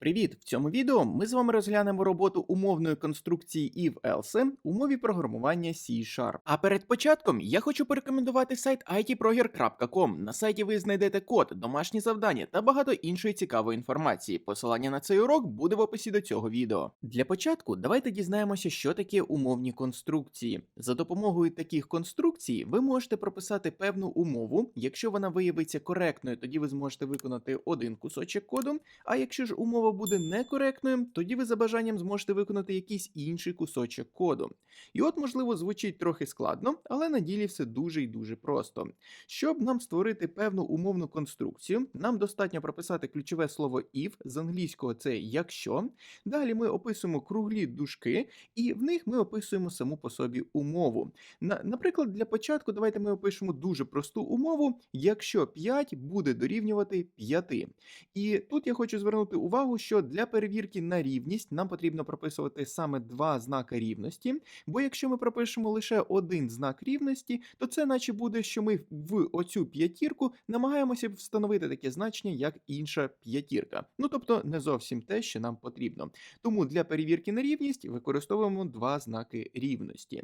Привіт! В цьому відео ми з вами розглянемо роботу умовної конструкції if-else у мові програмування C-Sharp. А перед початком я хочу порекомендувати сайт itproger.com. На сайті ви знайдете код, домашні завдання та багато іншої цікавої інформації. Посилання на цей урок буде в описі до цього відео. Для початку давайте дізнаємося, що таке умовні конструкції. За допомогою таких конструкцій ви можете прописати певну умову. Якщо вона виявиться коректною, тоді ви зможете виконати один кусочок коду. А якщо ж умова буде некоректною, тоді ви за бажанням зможете виконати якийсь інший кусочок коду. І от, можливо, звучить трохи складно, але на ділі все дуже і дуже просто. Щоб нам створити певну умовну конструкцію, нам достатньо прописати ключове слово if, з англійського це якщо. Далі ми описуємо круглі дужки, і в них ми описуємо саму по собі умову. На, наприклад, для початку давайте ми опишемо дуже просту умову, якщо 5 буде дорівнювати 5. І тут я хочу звернути увагу, що для перевірки на рівність нам потрібно прописувати саме два знака рівності. Бо якщо ми пропишемо лише один знак рівності, то це наче буде, що ми в оцю п'ятірку намагаємося встановити таке значення, як інша п'ятірка. Ну тобто не зовсім те, що нам потрібно. Тому для перевірки на рівність використовуємо два знаки рівності.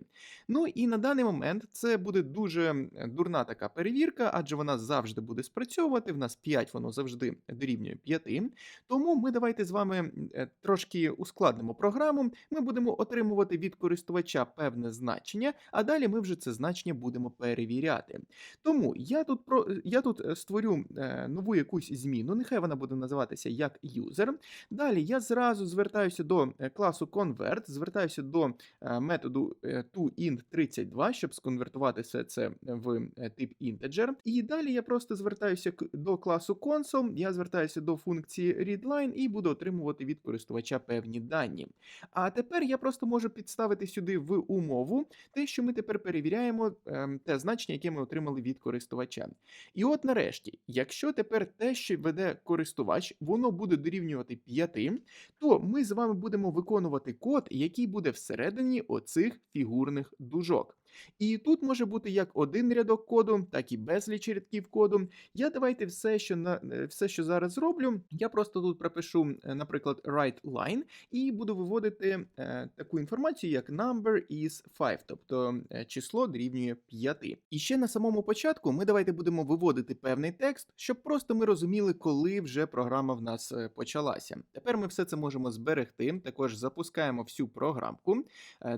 Ну і на даний момент це буде дуже дурна така перевірка, адже вона завжди буде спрацьовувати. В нас 5 воно завжди дорівнює 5. Тому ми давайте з вами е, трошки ускладнимо програму. Ми будемо отримувати від користувача певне значення, а далі ми вже це значення будемо перевіряти. Тому я тут про я тут е, створю е, нову якусь зміну. Нехай вона буде називатися як user. Далі я зразу звертаюся до е, класу convert, звертаюся до е, методу е, toInt32, щоб сконвертувати все це в е, тип integer. І далі я просто звертаюся до класу console, я звертаюся до функції readline і буду отримувати від користувача певні дані. А тепер я просто можу підставити сюди в умову те, що ми тепер перевіряємо ем, те значення, яке ми отримали від користувача. І от нарешті, якщо тепер те, що веде користувач, воно буде дорівнювати 5, то ми з вами будемо виконувати код, який буде всередині оцих фігурних дужок. І тут може бути як один рядок коду, так і безліч рядків коду. Я давайте все, що на е, все, що зараз зроблю, я просто тут пропишу, е, наприклад, write line, і буду виводити е, таку інформацію, як number is 5, тобто е, число дорівнює 5. І ще на самому початку ми давайте будемо виводити певний текст, щоб просто ми розуміли, коли вже програма в нас почалася. Тепер ми все це можемо зберегти, також запускаємо всю програмку.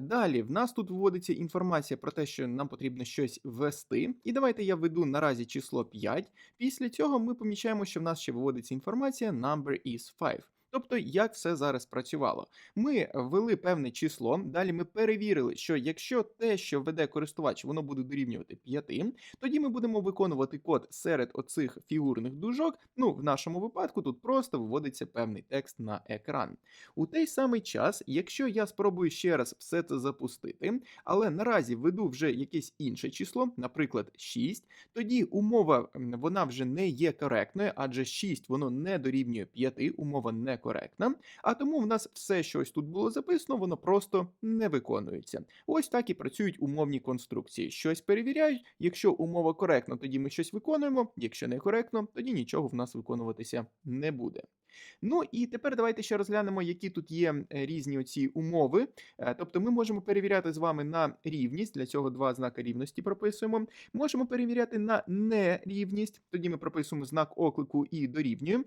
Далі в нас тут вводиться інформація про те, що нам потрібно щось ввести. І давайте я введу наразі число 5. Після цього ми помічаємо, що в нас ще виводиться інформація number is 5. Тобто, як все зараз працювало. Ми ввели певне число, далі ми перевірили, що якщо те, що веде користувач, воно буде дорівнювати 5, тоді ми будемо виконувати код серед оцих фігурних дужок. Ну, в нашому випадку тут просто виводиться певний текст на екран. У той самий час, якщо я спробую ще раз все це запустити, але наразі веду вже якесь інше число, наприклад, 6, тоді умова вона вже не є коректною, адже 6 воно не дорівнює 5, умова некоректна. А тому в нас все, що ось тут було записано, воно просто не виконується. Ось так і працюють умовні конструкції. Щось перевіряють. Якщо умова коректна, тоді ми щось виконуємо. Якщо не коректно, тоді нічого в нас виконуватися не буде. Ну і тепер давайте ще розглянемо, які тут є е, різні оці умови. Е, Тобто ми можемо перевіряти з вами на рівність, для цього два знака рівності прописуємо. Можемо перевіряти на нерівність, тоді ми прописуємо знак оклику і дорівнюємо.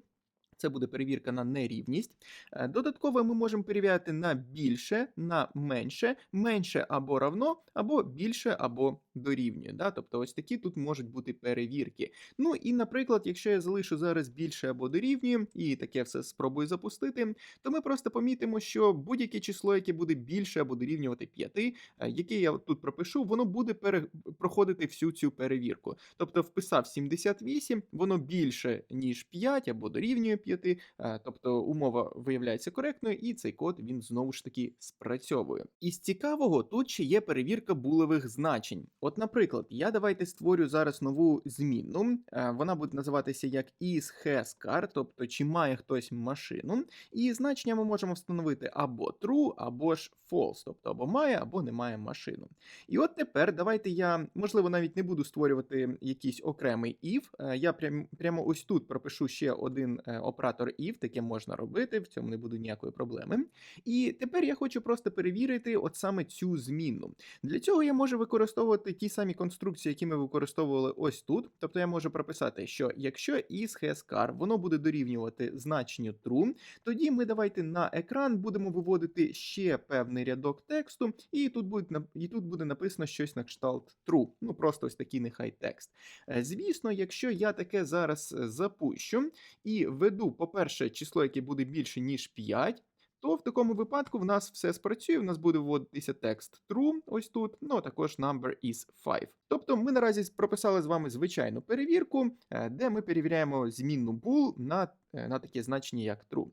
Це буде перевірка на нерівність. Е, Додатково ми можемо перевіряти на більше, на менше, менше або равно, або більше або дорівнює. Да? Тобто ось такі тут можуть бути перевірки. Ну і, наприклад, якщо я залишу зараз більше або дорівнює, і таке все спробую запустити, то ми просто помітимо, що будь-яке число, яке буде більше або дорівнювати 5, е, яке я тут пропишу, воно буде пере... проходити всю цю перевірку. Тобто вписав 78, воно більше, ніж 5 або дорівнює 5, е, тобто умова виявляється коректною, і цей код він знову ж таки спрацьовує. Із цікавого тут ще є перевірка булевих значень. От наприклад, я давайте створю зараз нову змінну. е, Вона буде називатися як is has car, тобто чи має хтось машину. І значення ми можемо встановити або true, або ж false, тобто або має, або не має машину. І от тепер давайте я, можливо, навіть не буду створювати якийсь окремий if. е, Я прям, прямо ось тут пропишу ще один е, оператор if, таке можна робити, в цьому не буде ніякої проблеми. І тепер я хочу просто перевірити от саме цю змінну. Для цього я можу використовувати ті самі конструкції, які ми використовували ось тут. Тобто я можу прописати, що якщо is has car, воно буде дорівнювати значенню true, тоді ми давайте на екран будемо виводити ще певний рядок тексту, і тут буде і тут буде написано щось на кшталт true. Ну просто ось такий нехай текст. Е, Звісно, якщо я таке зараз е, запущу і веду, по-перше, число, яке буде більше ніж 5, то в такому випадку в нас все спрацює, в нас буде вводитися текст true, ось тут, ну а також number is 5. Тобто ми наразі прописали з вами звичайну перевірку, е, де ми перевіряємо змінну bool на, на таке значення, як true.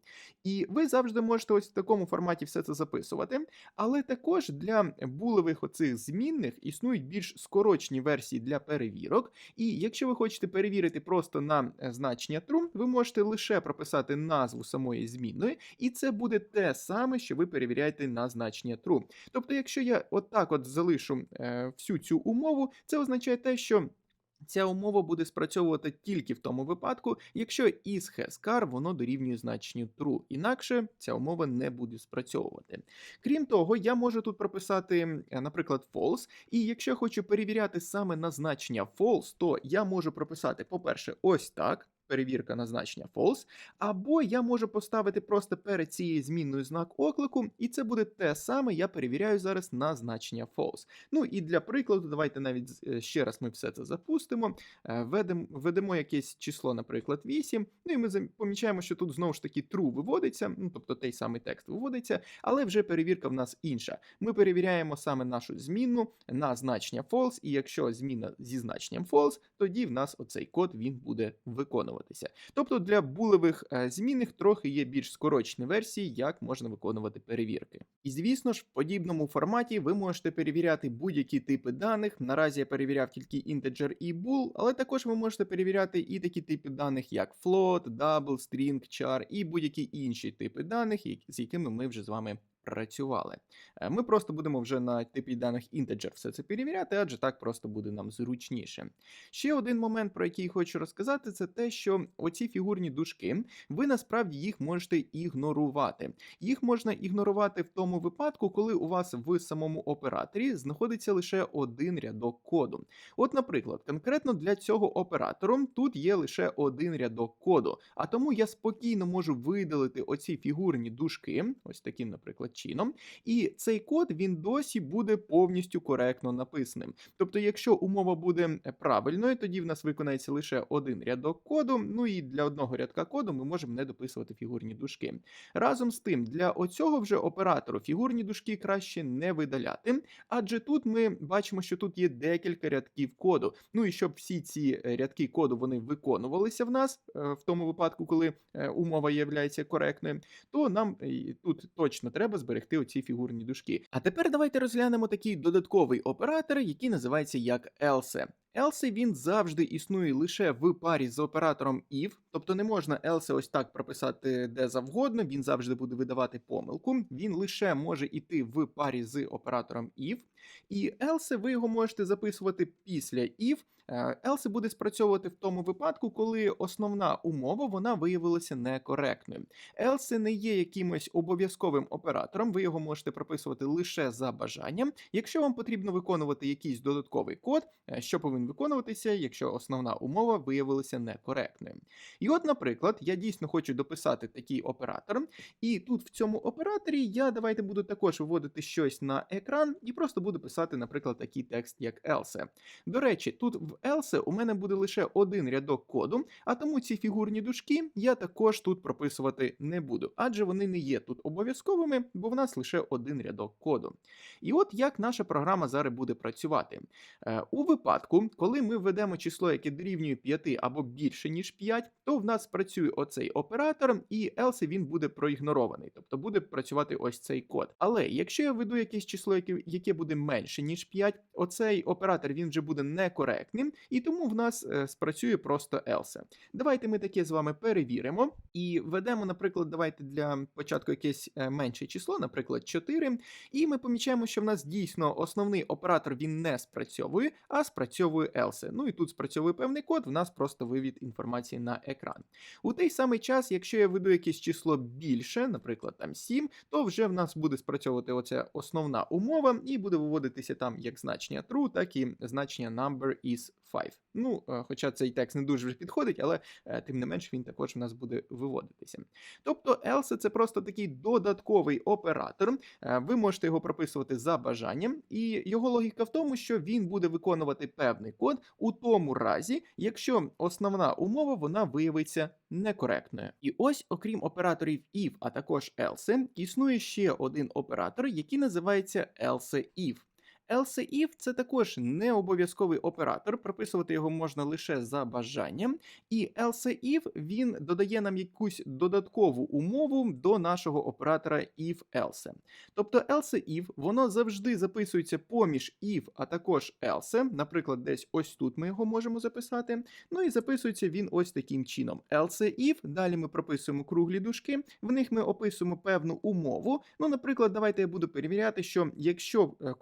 І ви завжди можете ось в такому форматі все це записувати, але також для булевих оцих змінних існують більш скорочні версії для перевірок. І якщо ви хочете перевірити просто на е, значення true, ви можете лише прописати назву самої змінної, і це буде те саме, що ви перевіряєте на значення true. Тобто, якщо я отак от залишу е, всю цю умову, це означає те, що. Ця умова буде спрацьовувати тільки в тому випадку, якщо has car воно дорівнює значенню true. Інакше ця умова не буде спрацьовувати. Крім того, я можу тут прописати, е, наприклад, false, і якщо я хочу перевіряти саме на значення false, то я можу прописати, по-перше, ось так. Перевірка на значення false, або я можу поставити просто перед цією змінною знак оклику, і це буде те саме, я перевіряю зараз на значення false. Ну і для прикладу, давайте навіть е, ще раз ми все це запустимо. Е, Ведемо, ведемо якесь число, наприклад, 8. Ну і ми помічаємо, що тут знову ж таки true виводиться, ну тобто той самий текст виводиться, але вже перевірка в нас інша. Ми перевіряємо саме нашу змінну на значення false, і якщо зміна зі значенням false, тоді в нас оцей код він буде виконуватися. Тобто для булевих е, змінних трохи є більш скорочені версії, як можна виконувати перевірки. І звісно ж, в подібному форматі ви можете перевіряти будь-які типи даних. Наразі я перевіряв тільки integer і bool, але також ви можете перевіряти і такі типи даних, як float, double, string, char і будь-які інші типи даних, з якими ми вже з вами працювали. Е, Ми просто будемо вже на типі даних integer все це перевіряти, адже так просто буде нам зручніше. Ще один момент, про який хочу розказати, це те, що оці фігурні дужки, ви насправді їх можете ігнорувати. Їх можна ігнорувати в тому випадку, коли у вас в самому операторі знаходиться лише один рядок коду. От, наприклад, конкретно для цього оператору тут є лише один рядок коду, а тому я спокійно можу видалити оці фігурні дужки, ось таким, наприклад, чином, і цей код він досі буде повністю коректно написаним. Тобто, якщо умова буде е, правильною, тоді в нас виконається лише один рядок коду. Ну і для одного рядка коду ми можемо не дописувати фігурні дужки. Разом з тим, для оцього вже оператору фігурні дужки краще не видаляти, адже тут ми бачимо, що тут є декілька рядків коду. Ну і щоб всі ці е, рядки коду вони виконувалися в нас е, в тому випадку, коли умова є коректною, то нам тут точно треба зберегти оці фігурні дужки. А тепер давайте розглянемо такий додатковий оператор, який називається як else. Else він завжди існує лише в парі з оператором if, тобто не можна else ось так прописати де завгодно, він завжди буде видавати помилку. Він лише може йти в парі з оператором if. І else ви його можете записувати після if. Е, Else буде спрацьовувати в тому випадку, коли основна умова вона виявилася некоректною. Else не є якимось обов'язковим оператором, ви його можете прописувати лише за бажанням. Якщо вам потрібно виконувати якийсь додатковий код, е, що повинен виконуватися, якщо основна умова виявилася некоректною. І от, наприклад, я дійсно хочу дописати такий оператор, і тут в цьому операторі я давайте буду також виводити щось на екран і просто буду писати, наприклад, такий текст, як else. До речі, тут в else у мене буде лише один рядок коду, а тому ці фігурні дужки я також тут прописувати не буду, адже вони не є тут обов'язковими, бо в нас лише один рядок коду. І от як наша програма зараз буде працювати. Е, У випадку, коли ми введемо число, яке дорівнює 5 або більше, ніж 5, то в нас працює оцей оператор, і else він буде проігнорований, тобто буде працювати ось цей код. Але якщо я введу якесь число, яке, яке буде менше, ніж 5, оцей оператор він вже буде некоректним, і тому в нас е, спрацює просто else. Давайте ми таке з вами перевіримо і введемо, наприклад, давайте для початку якесь е, менше число, наприклад, 4, і ми помічаємо, що в нас дійсно основний оператор він не спрацьовує, а спрацьовує else. Ну і тут спрацьовує певний код, в нас просто вивід інформації на екран. У той самий час, якщо я веду якесь число більше, наприклад, там 7, то вже в нас буде спрацьовувати оця основна умова, і буде виводитися там як значення true, так і значення number is 5. Ну, е, хоча цей текст не дуже вже підходить, але е, тим не менш він також в нас буде виводитися. Тобто else це просто такий додатковий оператор. Е, Ви можете його прописувати за бажанням, і його логіка в тому, що він буде виконувати певний код у тому разі, якщо основна умова вона виявиться некоректною. І ось, окрім операторів if, а також else, існує ще один оператор, який називається else if. Else if це також не обов'язковий оператор, прописувати його можна лише за бажанням. І else if він додає нам якусь додаткову умову до нашого оператора if else. Тобто else if воно завжди записується поміж if, а також else. Наприклад, десь ось тут ми його можемо записати. Ну і записується він ось таким чином. Else if, далі ми прописуємо круглі дужки, в них ми описуємо певну умову. Ну, наприклад, давайте я буду перевіряти, що якщо е,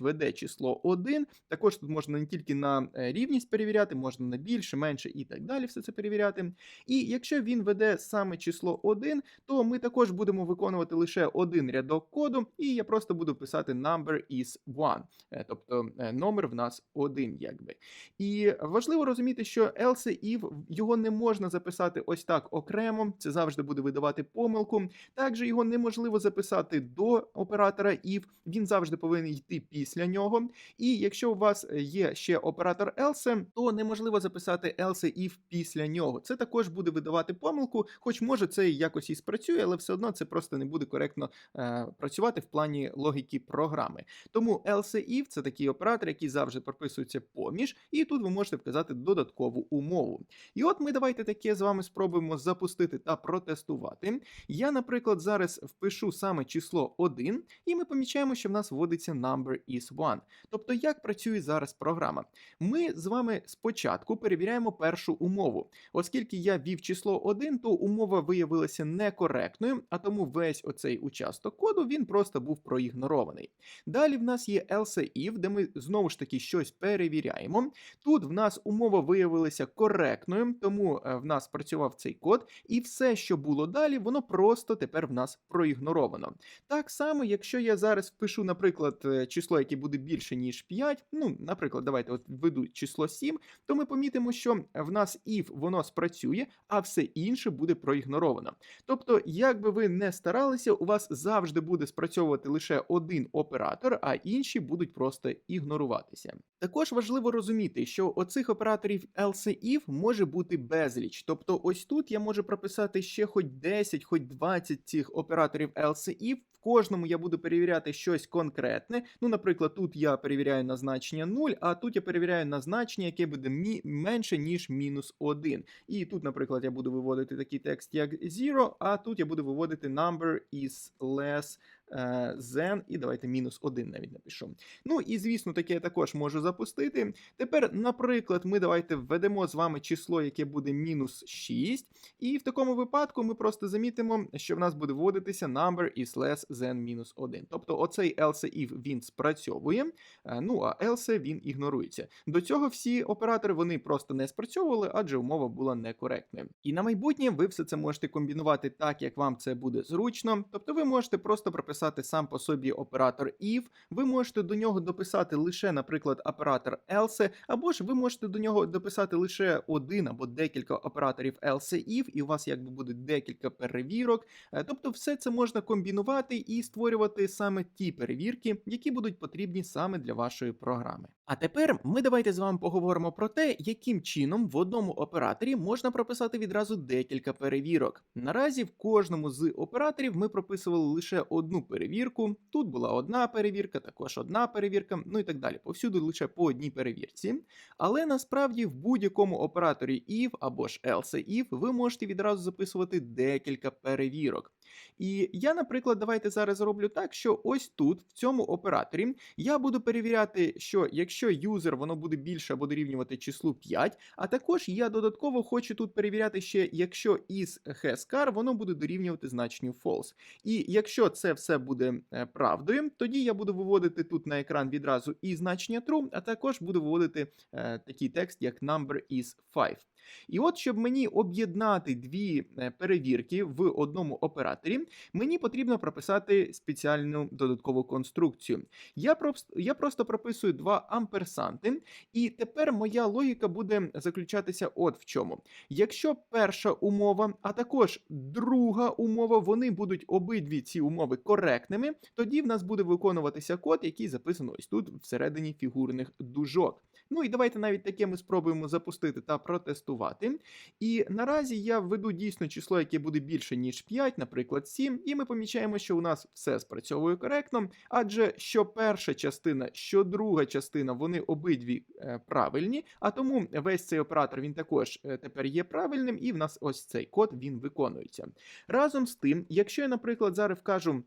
користувач веде число 1, також тут можна не тільки на е, рівність перевіряти, можна на більше, менше і так далі все це перевіряти. І якщо він веде саме число 1, то ми також будемо виконувати лише один рядок коду, і я просто буду писати number is 1, Е, тобто е, номер в нас 1, якби. І важливо розуміти, що else if його не можна записати ось так окремо, це завжди буде видавати помилку. Також його неможливо записати до оператора if, він завжди повинен йти після нього. І якщо у вас є ще оператор else, то неможливо записати else if після нього. Це також буде видавати помилку, хоч може це і якось і спрацює, але все одно це просто не буде коректно е, працювати в плані логіки програми. Тому else if це такий оператор, який завжди прописується поміж, і тут ви можете вказати додаткову умову. І от ми давайте таке з вами спробуємо запустити та протестувати. Я, наприклад, зараз впишу саме число 1, і ми помічаємо, що в нас вводиться number is 1. Тобто, як працює зараз програма? Ми з вами спочатку перевіряємо першу умову. Оскільки я ввів число 1, то умова виявилася некоректною, а тому весь оцей участок коду він просто був проігнорований. Далі в нас є else if, де ми знову ж таки щось перевіряємо. Тут в нас умова виявилася коректною, тому е, в нас працював цей код, і все, що було далі, воно просто тепер в нас проігноровано. Так само, якщо я зараз впишу, наприклад, е, число, яке буде більше, ніж 5, ну, наприклад, давайте от введу число 7, то ми помітимо, що в нас if воно спрацює, а все інше буде проігноровано. Тобто, як би ви не старалися, у вас завжди буде спрацьовувати лише один оператор, а інші будуть просто ігноруватися. Також важливо розуміти, що оцих операторів else if може бути безліч. Тобто, ось тут я можу прописати ще хоч 10, хоч 20 цих операторів else if, кожному я буду перевіряти щось конкретне. Ну, наприклад, тут я перевіряю на значення 0, а тут я перевіряю на значення, яке буде мі- менше, ніж мінус 1. І тут, наприклад, я буду виводити такий текст, як 0, а тут я буду виводити number is less е, than, і давайте мінус 1 навіть напишу. Ну і звісно, таке я також можу запустити. Тепер, наприклад, ми давайте введемо з вами число, яке буде мінус 6. І в такому випадку ми просто замітимо, що в нас буде вводитися number is less than мінус 1. Тобто оцей else if він спрацьовує, е, ну а else він ігнорується. До цього всі оператори вони просто не спрацьовували, адже умова була некоректною. І на майбутнє ви все це можете комбінувати так, як вам це буде зручно. Тобто ви можете просто прописати сам по собі оператор if, ви можете до нього дописати лише, наприклад, оператор else, або ж ви можете до нього дописати лише один або декілька операторів else if, і у вас якби буде декілька перевірок. Е, Тобто, все це можна комбінувати і створювати саме ті перевірки, які будуть потрібні саме для вашої програми. А тепер ми давайте з вами поговоримо про те, яким чином в одному операторі можна прописати відразу декілька перевірок. Наразі в кожному з операторів ми прописували лише одну перевірку. Тут була одна перевірка, також одна перевірка, ну і так далі. Повсюди лише по одній перевірці. Але насправді в будь-якому операторі if або ж else if ви можете відразу записувати декілька перевірок. І я, наприклад, давайте зараз зроблю так, що ось тут, в цьому операторі, я буду перевіряти, що якщо юзер воно буде більше або дорівнювати числу 5, а також я додатково хочу тут перевіряти ще, якщо is hascar, воно буде дорівнювати значенню false. І якщо це все буде е, правдою, тоді я буду виводити тут на екран відразу і значення true, а також буду виводити е, такий текст, як number is 5. І от, щоб мені об'єднати дві е, перевірки в одному операторі, мені потрібно прописати спеціальну додаткову конструкцію. Я я просто прописую два амперсанти, і тепер моя логіка буде заключатися от в чому. Якщо перша умова, а також друга умова, вони будуть обидві ці умови коректними, тоді в нас буде виконуватися код, який записано ось тут всередині фігурних дужок. Ну і давайте навіть таке ми спробуємо запустити та протестувати. І наразі я введу дійсно число, яке буде більше, ніж 5, наприклад, 7, і ми помічаємо, що у нас все спрацьовує коректно, адже що перша частина, що друга частина, вони обидві е, правильні, а тому весь цей оператор він також е, тепер є правильним, і в нас ось цей код він виконується. Разом з тим, якщо я, наприклад, зараз вкажу.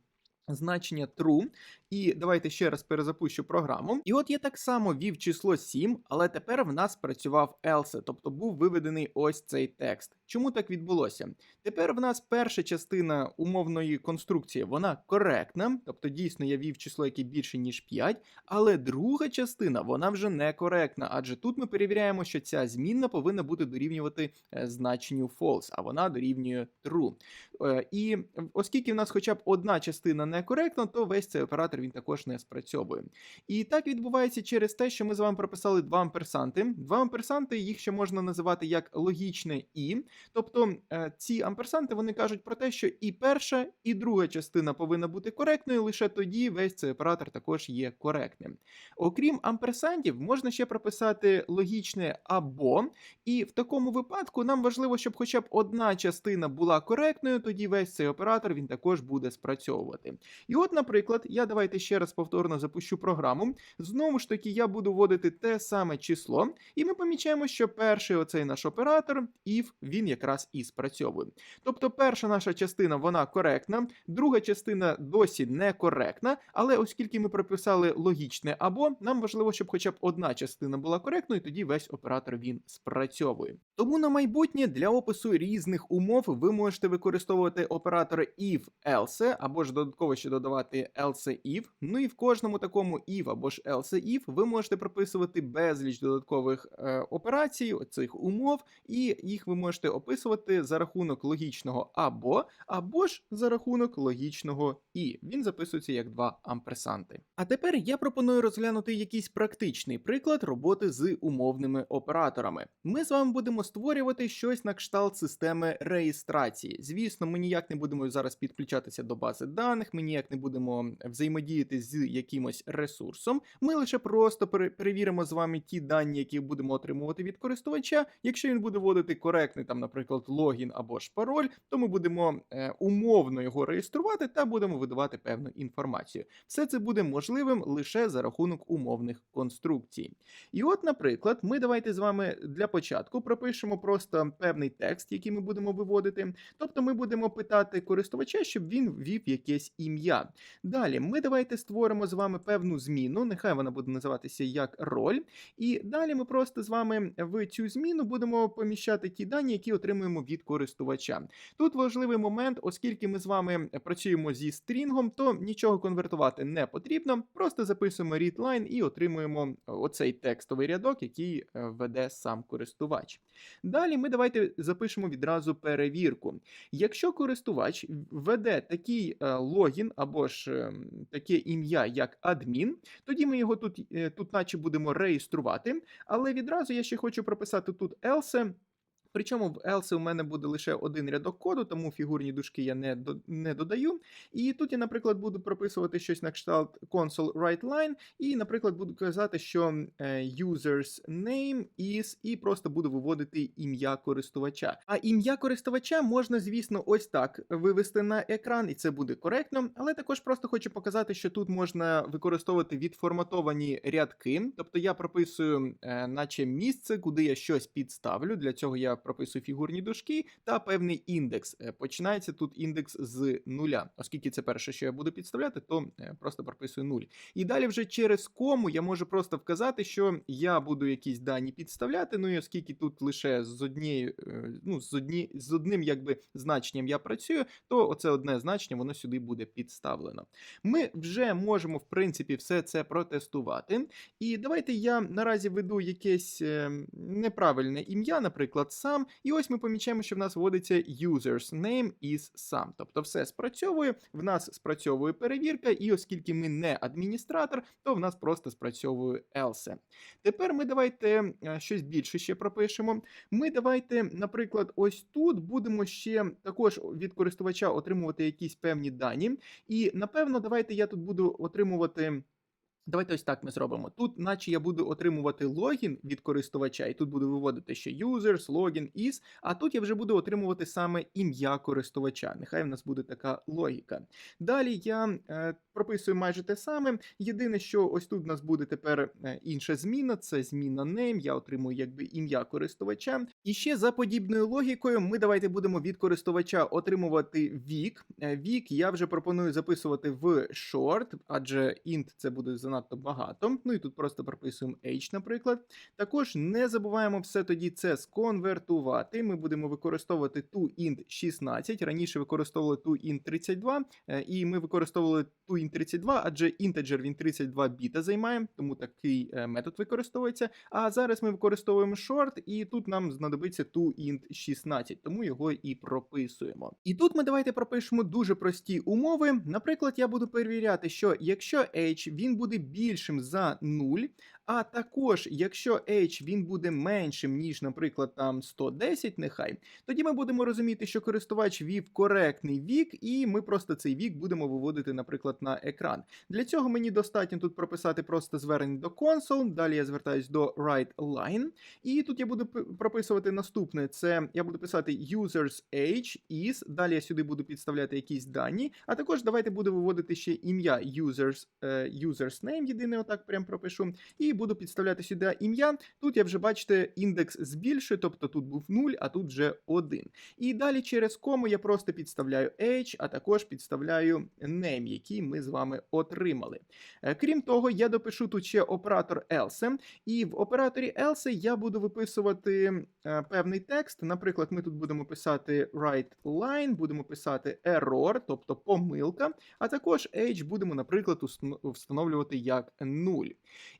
Значення true, і давайте ще раз перезапущу програму. І от я так само вів число 7, але тепер в нас працював else, тобто був виведений ось цей текст. Чому так відбулося? Тепер в нас перша частина умовної конструкції, вона коректна, тобто дійсно я вів число, яке більше, ніж 5, але друга частина вона вже не коректна, адже тут ми перевіряємо, що ця змінна повинна бути дорівнювати е, значенню false, а вона дорівнює true. Е, і оскільки в нас хоча б одна частина некоректна, то весь цей оператор він також не спрацьовує. І так відбувається через те, що ми з вами прописали два амперсанти. Два амперсанти їх ще можна називати як логічне і. Тобто е, ці амперсанти вони кажуть про те, що і перша, і друга частина повинна бути коректною, лише тоді весь цей оператор також є коректним. Окрім амперсантів, можна ще прописати логічне або, і в такому випадку нам важливо, щоб хоча б одна частина була коректною, тоді весь цей оператор він також буде спрацьовувати. І от, наприклад, я давайте ще раз повторно запущу програму. Знову ж таки, я буду вводити те саме число, і ми помічаємо, що перший оцей наш оператор, if, він якраз і спрацьовує. Тобто, перша наша частина вона коректна, друга частина досі некоректна, але оскільки ми прописали логічне або, нам важливо, щоб хоча б одна частина була коректною, і тоді весь оператор він спрацьовує. Тому на майбутнє для опису різних умов ви можете використовувати оператори if, else, або ж додатково ще додавати else if. Ну і в кожному такому if або ж else if ви можете прописувати безліч додаткових е, операцій, цих умов, і їх ви можете описувати за рахунок логічного або, або ж за рахунок логічного і. Він записується як два амперсанти. А тепер я пропоную розглянути якийсь практичний приклад роботи з умовними операторами. Ми з вами будемо створювати щось на кшталт системи реєстрації. Звісно, ми ніяк не будемо зараз підключатися до бази даних, ми ніяк не будемо взаємодіяти з якимось ресурсом. Ми лише просто перевіримо з вами ті дані, які будемо отримувати від користувача. Якщо він буде вводити коректний, там, наприклад, логін або ж пароль, то ми будемо е, умовно його реєструвати та будемо видавати певну інформацію. Все це буде можливим лише за рахунок умовних конструкцій. І от, наприклад, ми давайте з вами для початку пропишемо просто певний текст, який ми будемо виводити. Тобто ми будемо питати користувача, щоб він ввів якесь ім'я. Далі ми давайте створимо з вами певну зміну, нехай вона буде називатися як роль. І далі ми просто з вами в цю зміну будемо поміщати ті дані, які отримуємо від користувача. Тут важливий момент, оскільки ми з вами працюємо зі стрінгом, то нічого конвертувати не потрібно. Просто записуємо readline і отримуємо оцей текстовий рядок, який е, веде сам користувач. Далі ми давайте запишемо відразу перевірку. Якщо користувач введе такий е, логін або ж ем, таке ім'я, як адмін, тоді ми його тут, е, тут наче будемо реєструвати. Але відразу я ще хочу прописати тут else. Причому в else у мене буде лише один рядок коду, тому фігурні дужки я не, до, не додаю. І тут я, наприклад, буду прописувати щось на кшталт console write line, і, наприклад, буду казати, що е, users name is, і просто буду виводити ім'я користувача. А ім'я користувача можна, звісно, ось так вивести на екран, і це буде коректно. Але також просто хочу показати, що тут можна використовувати відформатовані рядки. Тобто я прописую, е, наче місце, куди я щось підставлю. Для цього я прописую фігурні дужки та певний індекс. Е, Починається тут індекс з нуля. Оскільки це перше, що я буду підставляти, то е, просто прописую 0. І далі вже через кому я можу просто вказати, що я буду якісь дані підставляти. Ну і оскільки тут лише з однією, е, ну з одні, з одним якби значенням я працюю, то оце одне значення воно сюди буде підставлено. Ми вже можемо, в принципі, все це протестувати. І давайте я наразі веду якесь е, неправильне ім'я, наприклад, сам. І ось ми помічаємо, що в нас вводиться users name is сам. Тобто все спрацьовує, в нас спрацьовує перевірка, і оскільки ми не адміністратор, то в нас просто спрацьовує else. Тепер ми давайте е, щось більше ще пропишемо. Ми давайте, наприклад, ось тут будемо ще також від користувача отримувати якісь певні дані. І напевно, давайте я тут буду отримувати. Давайте ось так ми зробимо. Тут, наче я буду отримувати логін від користувача, і тут буду виводити ще users, login, is, а тут я вже буду отримувати саме ім'я користувача. Нехай в нас буде така логіка. Далі я е, прописую майже те саме. Єдине, що ось тут в нас буде тепер е, інша зміна, це зміна name, я отримую якби ім'я користувача. І ще за подібною логікою, ми давайте будемо від користувача отримувати вік. Е, Вік я вже пропоную записувати в short, адже int це буде занадто багато. Ну і тут просто прописуємо age, наприклад. Також не забуваємо все тоді це сконвертувати. Ми будемо використовувати toInt 16. Раніше використовували toInt 32, е, і ми використовували toInt 32, адже інтеджер він 32 біта займає, тому такий е, метод використовується. А зараз ми використовуємо short, і тут нам знадобиться toInt 16, тому його і прописуємо. І тут ми давайте пропишемо дуже прості умови. Наприклад, я буду перевіряти, що якщо h він буде більшим за 0, а також, якщо H він буде меншим, ніж, наприклад, там 110, нехай, тоді ми будемо розуміти, що користувач вів коректний вік, і ми просто цей вік будемо виводити, наприклад, на екран. Для цього мені достатньо тут прописати просто звернення до console, далі я звертаюсь до write line, і тут я буду прописувати наступне: це я буду писати users age is, далі я сюди буду підставляти якісь дані, а також давайте буду виводити ще ім'я users, е, users name, єдине, отак прям пропишу. І буду підставляти сюди ім'я. Тут я вже бачите, індекс збільшую, тобто тут був 0, а тут вже 1. І далі через кому я просто підставляю age, а також підставляю name, який ми з вами отримали. Е, Крім того, я допишу тут ще оператор else, і в операторі else я буду виписувати е, певний текст. Наприклад, ми тут будемо писати write line, будемо писати error, тобто помилка, а також age будемо, наприклад, встановлювати як 0.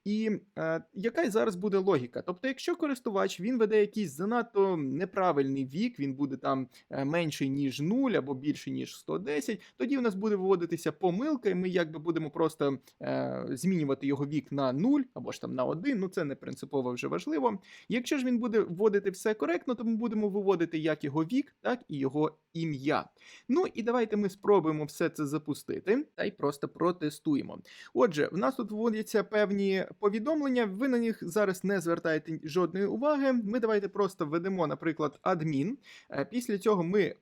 І е, яка зараз буде логіка? Тобто, якщо користувач він веде якийсь занадто неправильний вік, він буде там е, менший ніж 0 або більший ніж 110, тоді в нас буде виводитися помилка, і ми якби будемо просто е, змінювати його вік на 0 або ж там на 1, ну це не принципово вже важливо. Якщо ж він буде вводити все коректно, то ми будемо виводити як його вік, так і його ім'я. Ну і давайте ми спробуємо все це запустити та й просто протестуємо. Отже, в нас тут вводяться певні повідомлення. Ви на них зараз не звертаєте жодної уваги. Ми давайте просто введемо, наприклад, адмін. Е, Після цього ми е,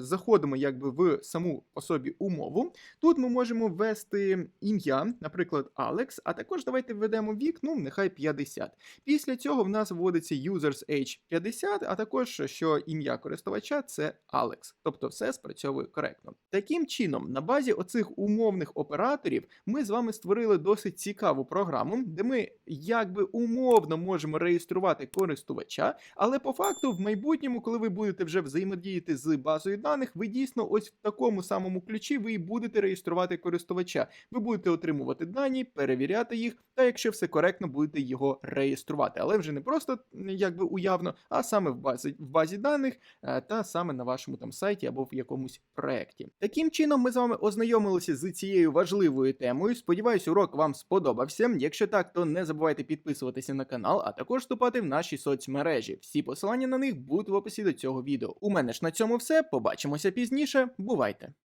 заходимо якби в саму по собі умову. Тут ми можемо ввести ім'я, наприклад, Алекс, а також давайте введемо вік, ну нехай 50. Після цього в нас вводиться users age 50, а також що ім'я користувача це Алекс. Тобто все спрацьовує коректно. Таким чином, на базі оцих умовних операторів ми з вами створили досить цікаву програму, де ми якби умовно можемо реєструвати користувача, але по факту в майбутньому, коли ви будете вже взаємодіяти з базою даних, ви дійсно ось в такому самому ключі ви і будете реєструвати користувача. Ви будете отримувати дані, перевіряти їх, та якщо все коректно, будете його реєструвати. Але вже не просто якби уявно, а саме в базі в базі даних е, та саме на вашому там сайті або в якомусь проєкті. Таким чином, ми з вами ознайомилися з цією важливою темою. Сподіваюсь, урок вам сподобався. Якщо так, то не забувайте підписуватися на канал, а також вступати в наші соцмережі. Всі посилання на них будуть в описі до цього відео. У мене ж на цьому все. Побачимося пізніше. Бувайте!